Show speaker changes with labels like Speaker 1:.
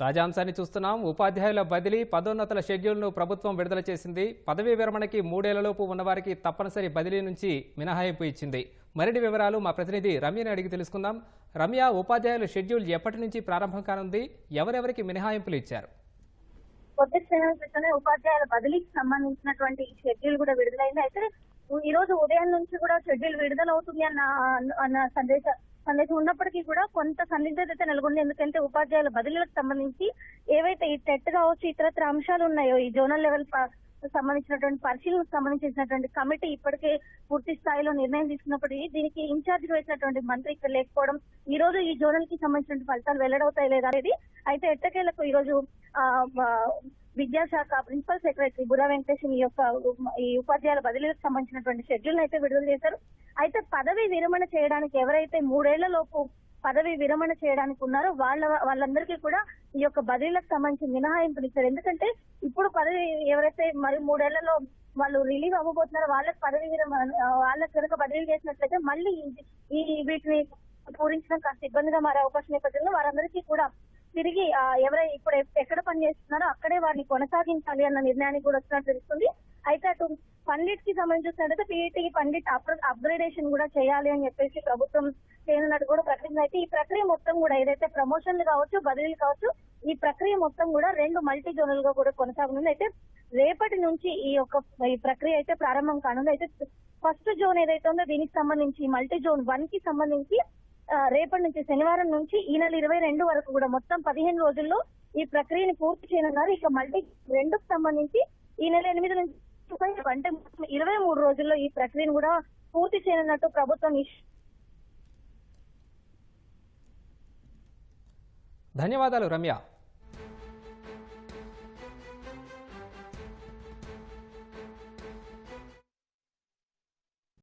Speaker 1: తాజా అంశాన్ని చూస్తున్నాం. ఉపాధ్యాయుల బదిలీ పదోన్నతుల షెడ్యూల్ను ప్రభుత్వం విడుదల చేసింది. పదవీ విరమణకి మూడేళ్ళలోపు ఉన్నవారికి తప్పనిసరి బదిలీ నుంచి మినహాయింపు ఇచ్చింది. మరిన్ని వివరాలు మా ప్రతినిధి రమ్యని అడిగి తెలుసుకుందాం. రమ్య ఉపాధ్యాయుల షెడ్యూల్ ఎప్పటి నుంచి ప్రారంభం కానుంది? ఎవరెవరికి మినహాయింపులు ఇచ్చారు?
Speaker 2: కొద్ది క్షణాల క్రితమే ఉపాధ్యాయుల బదిలీకి సంబంధించినటువంటి షెడ్యూల్ కూడా విడుదలైంది. అయితే ఈ రోజు ఉదయం నుంచి కూడా షెడ్యూల్ విడుదలవుతుంది అన్న అన్న సందేశం సందేశం ఉన్నప్పటికీ కూడా కొంత సందిగ్ధత నెలకొంది. ఎందుకంటే ఉపాధ్యాయుల బదిలీలకు సంబంధించి ఏవైతే ఈ టెట్ కావచ్చు ఇతరత్ర అంశాలు ఉన్నాయో ఈ జోనల్ లెవెల్ సంబంధించినటువంటి పరిశీలనకు సంబంధించినటువంటి కమిటీ ఇప్పటికే పూర్తి స్థాయిలో నిర్ణయం తీసుకున్నప్పటికీ దీనికి ఇన్ఛార్జ్ వేసినటువంటి మంత్రి ఇక్కడ లేకపోవడం ఈ రోజు ఈ జోనల్కి సంబంధించిన ఫలితాలు వెల్లడవుతాయి లేదా అనేది అయితే ఎట్టకేలకు ఈ రోజు విద్యాశాఖ ప్రిన్సిపల్ సెక్రటరీ బుర్రా వెంకటేశం ఈ యొక్క ఈ ఉపాధ్యాయుల బదిలీలకు సంబంధించినటువంటి షెడ్యూల్ అయితే విడుదల చేశారు. అయితే పదవి విరమణ చేయడానికి ఎవరైతే మూడేళ్ళ లోపు పదవి విరమణ చేయడానికి ఉన్నారో వాళ్ళ వాళ్ళందరికీ కూడా ఈ యొక్క బదిలీలకు సంబంధించి మినహాయింపులు ఇచ్చారు. ఎందుకంటే ఇప్పుడు పదవి ఎవరైతే మరి మూడేళ్ళలో వాళ్ళు రిలీవ్ అవ్వబోతున్నారో వాళ్ళకి పదవి విరమణ వాళ్ళకి కనుక బదిలీ చేసినట్లయితే మళ్ళీ ఈ- వీటిని పూరించడం కాస్త ఇబ్బందిగా మారే అవకాశం నేపథ్యంలో వారందరికీ కూడా తిరిగి ఎవరై ఇప్పుడు ఎక్కడ పని చేస్తున్నారో అక్కడే వారిని కొనసాగించాలి అన్న నిర్ణయానికి కూడా వచ్చినట్టు తెలుస్తుంది. అయితే అటు పండిట్కి సంబంధించినట్లయితే పీఈటీ పండిట్ అప్గ్రేడేషన్ కూడా చేయాలి అని చెప్పేసి ప్రభుత్వం చేయనున్నట్టు కూడా ప్రకటన అయితే ఈ ప్రక్రియ మొత్తం కూడా ఏదైతే ప్రమోషన్లు కావచ్చు బదిలీలు కావచ్చు ఈ ప్రక్రియ మొత్తం కూడా రెండు మల్టీ జోనల్గా కూడా కొనసాగనుంది అయితే రేపటి నుంచి ఈ యొక్క ఈ ప్రక్రియ అయితే ప్రారంభం కానుంది. అయితే ఫస్ట్ జోన్ ఏదైతే ఉందో దీనికి సంబంధించి మల్టీ జోన్ వన్కి సంబంధించి రేపటి నుంచి శనివారం నుంచి ఈ నెల ఇరవై రెండు వరకు కూడా మొత్తం పదిహేను రోజుల్లో ఈ ప్రక్రియను పూర్తి చేయనున్నారు. ఇక మల్టీ రెండుకు సంబంధించి ఈ నెల ఎనిమిది నుంచి అంటే ఇరవై మూడు రోజుల్లో ఈ ప్రక్రియను కూడా పూర్తి చేయనున్నట్టు ప్రభుత్వం
Speaker 1: ధన్యవాదాలు రమ్య.